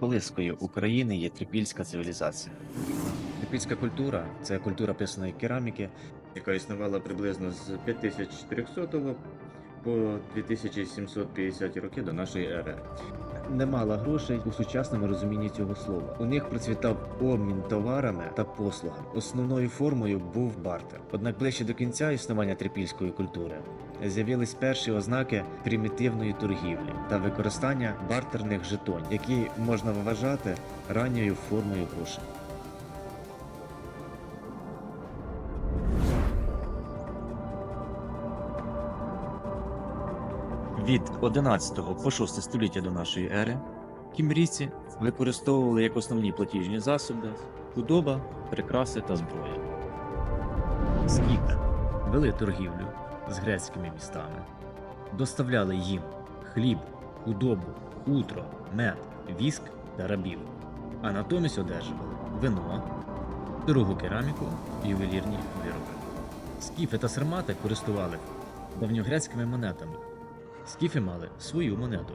Колискою України є трипільська цивілізація. Трипільська культура це культура писаної кераміки, яка існувала приблизно з 5400 по 2750 роки до нашої ери. Не мала грошей у сучасному розумінні цього слова. У них процвітав обмін товарами та послугами. Основною формою був бартер. Однак ближче до кінця існування трипільської культури з'явились перші ознаки примітивної торгівлі та використання бартерних жетонів, які можна вважати ранньою формою грошей. Від 11 по 6 століття до нашої ери кімрійці використовували як основні платіжні засоби худоба, прикраси та зброя. Скіфи вели торгівлю з грецькими містами, доставляли їм хліб, худобу, хутро, мед, віск та рабів, а натомість одержували вино, дорогу кераміку, ювелірні вироби. Скіфи та сармати користували давньогрецькими монетами. Скіфи мали свою монету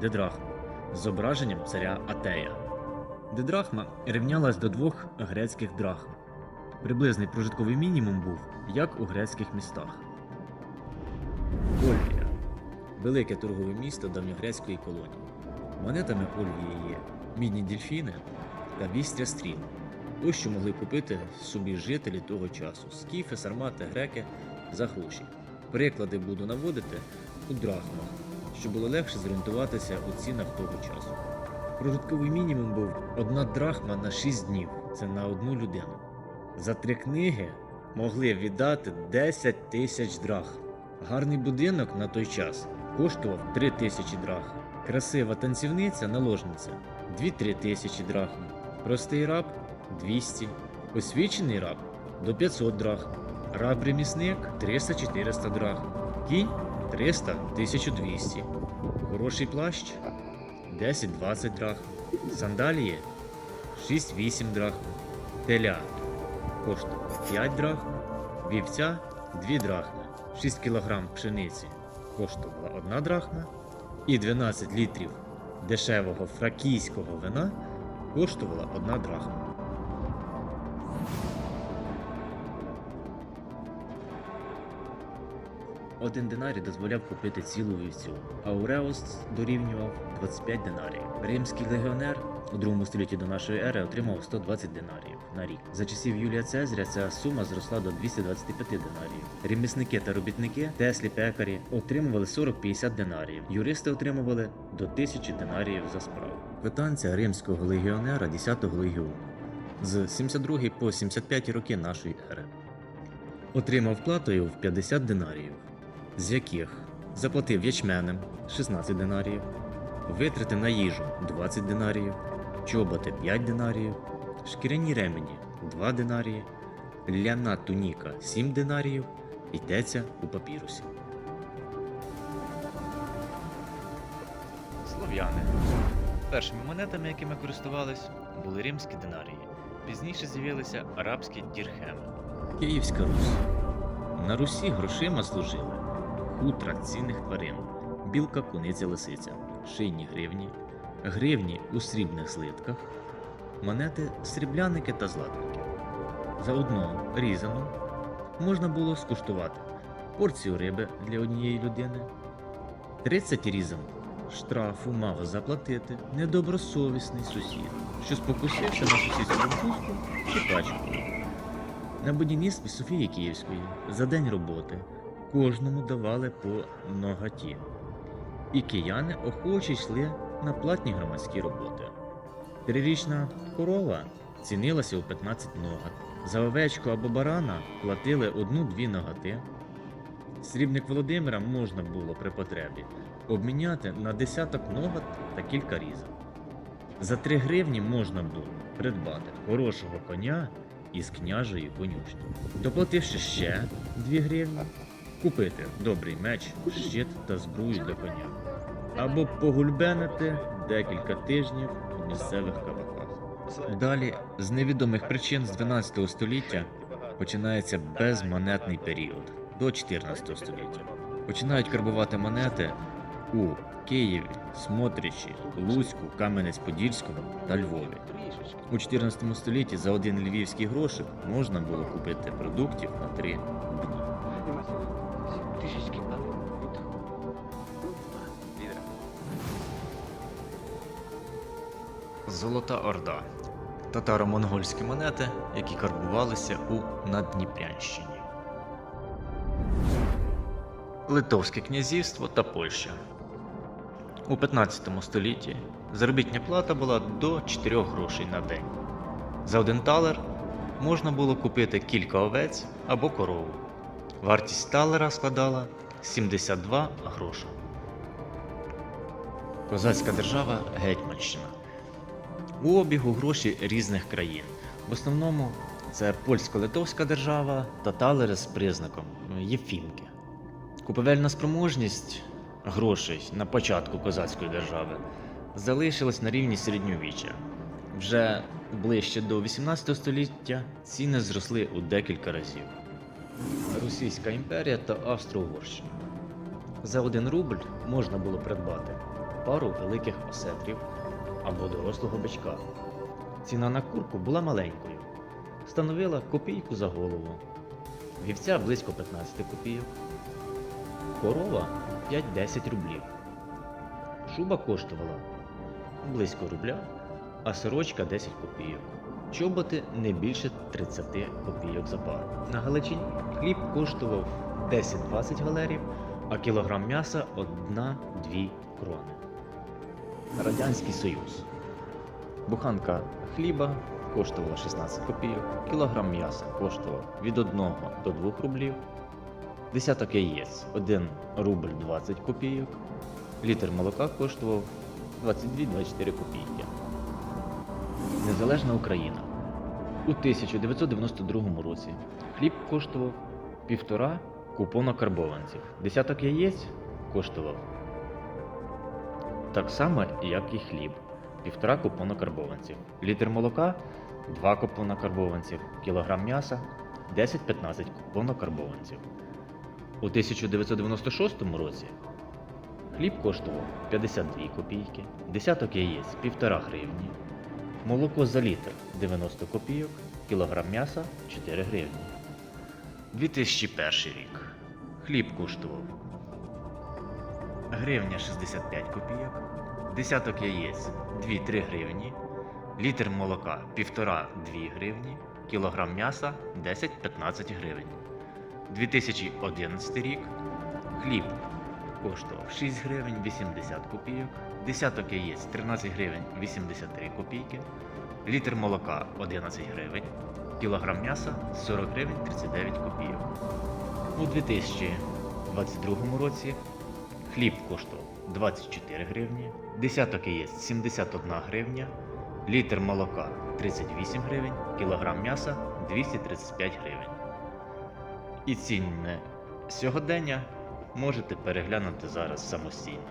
дедрахму зображенням царя Атея. Дедрахма рівнялась до двох грецьких драхм. Приблизний прожитковий мінімум був, як у грецьких містах. Ольвія велике торгове місто давньогрецької колонії. Монетами Ольвії є мідні дельфіни та вістря стріл. Ось що могли купити собі жителі того часу: скіфи, сармати, греки за гроші. Приклади буду наводити у драхмах, щоб було легше зорієнтуватися у цінах того часу. Прожитковий мінімум був одна драхма на 6 днів. Це на одну людину. За три книги могли віддати 10 тисяч драхм. Гарний будинок на той час коштував 3 тисячі драхм. Красива танцівниця наложниця 2-3 тисячі драхм. Простий раб 200. Освічений раб до 500 драхм. Раб-ремісник 300-400 драхм. Кінь 300-1200. Хороший плащ 10-20 драхм. Сандалії 6-8 драхм. Теля коштував 5 драхм. Вівця 2 драхми. 6 кг пшениці коштувала 1 драхма. І 12 літрів дешевого фракійського вина коштувала 1 драхма. Один динарій дозволяв купити цілу вівцю. Ауреус дорівнював 25 динаріїв. Римський легіонер у другому столітті до нашої ери отримав 120 динаріїв на рік. За часів Юлія Цезаря ця сума зросла до 225 динаріїв. Ремісники та робітники, теслі, пекарі отримували 40-50 динаріїв. Юристи отримували до 1000 динаріїв за справу. Квитанція римського легіонера 10-го легіону з 72 по 75 роки нашої ери. Отримав платою в 50 динаріїв з яких заплатив ячменем 16 динаріїв, витрати на їжу 20 динаріїв, чоботи 5 динаріїв, шкіряні ремені 2 динарії, ляна туніка 7 динаріїв, йдеться у папірусі. Слов'яни. Першими монетами, якими користувались, були римські динарії. Пізніше з'явилися арабські дірхеми. Київська Русь. На Русі грошима служили хутра цінних тварин, білка, куниця, лисиця, шийні гривні, гривні у срібних злитках, монети срібляники та златники. За одну різану можна було скуштувати порцію риби для однієї людини, 30 різан штрафу мав заплатити недобросовісний сусід, що спокусився на сусідську хустку чи пачку. На будівництві Софії Київської за день роботи кожному давали по ноготі. І кияни охоче йшли на платні громадські роботи. Трирічна корова цінилася у 15 ногат. За овечку або барана платили одну-дві ноготи. Срібник Володимира можна було при потребі обміняти на десяток ногат та кілька різок. За 3 гривні можна було придбати хорошого коня із княжої конюшні. Доплативши ще 2 гривні, купити добрий меч, щит та збрую для коня. Або погульбенити декілька тижнів у місцевих кабаках. Далі, з невідомих причин з 12 століття починається безмонетний період до 14 століття. Починають карбувати монети у Києві, Смотричі, Луцьку, Кам'янець-Подільському та Львові. У 14 столітті за один львівський грошик можна було купити продуктів на три дні. Трішечки там. Лідера. Золота Орда. Татаро-монгольські монети, які карбувалися у Наддніпрянщині. Литовське князівство та Польща. У 15 столітті заробітня плата була до 4 грошей на день. За один талер можна було купити кілька овець або корову. Вартість талера складала 72 гроша. Козацька держава Гетьманщина. У обігу гроші різних країн. В основному це польсько-литовська держава та талери з признаком Єфімки. Купівельна спроможність грошей на початку козацької держави залишилась на рівні середньовіччя. Вже ближче до 18 століття ціни зросли у декілька разів. Російська імперія та Австро-Угорщина. За один рубль можна було придбати пару великих осетрів або дорослого бичка. Ціна на курку була маленькою, становила копійку за голову, вівця близько 15 копійок, корова 5-10 рублів. Шуба коштувала близько рубля, а сорочка 10 копійок. Чоботи не більше 30 копійок за пару. На Галичині хліб коштував 10-20 галерів, а кілограм м'яса 1-2 крони. Радянський Союз. Буханка хліба коштувала 16 копійок, кілограм м'яса коштував від 1 до 2 рублів, десяток яєць 1 рубль 20 копійок, літр молока коштував 22-24 копійки. Незалежна Україна. У 1992 році хліб коштував півтора купона карбованців. Десяток яєць коштував так само, як і хліб. Півтора купона карбованців. Літр молока 2 купона карбованців. Кілограм м'яса 10-15 купона карбованців. У 1996 році хліб коштував 52 копійки, десяток яєць 1,5 гривні, молоко за літр 90 копійок, кілограм м'яса 4 гривні. 2001 рік. Хліб коштував гривня 65 копійок, десяток яєць 2-3 гривні, літр молока 1,5-2 гривні, кілограм м'яса 10-15 гривень. 2011 рік хліб коштував 6 гривень 80 копійок, десяток яєць 13 гривень 83 копійки, літр молока 11 гривень, кілограм м'яса 40 гривень 39 копійок. У 2022 році Хліб коштував 24 гривні, десяток яєць 71 гривня, літр молока 38 гривень, кілограм м'яса 235 гривень. І цінне сьогодення можете переглянути зараз самостійно.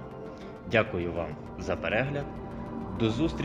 Дякую вам за перегляд. До зустрічі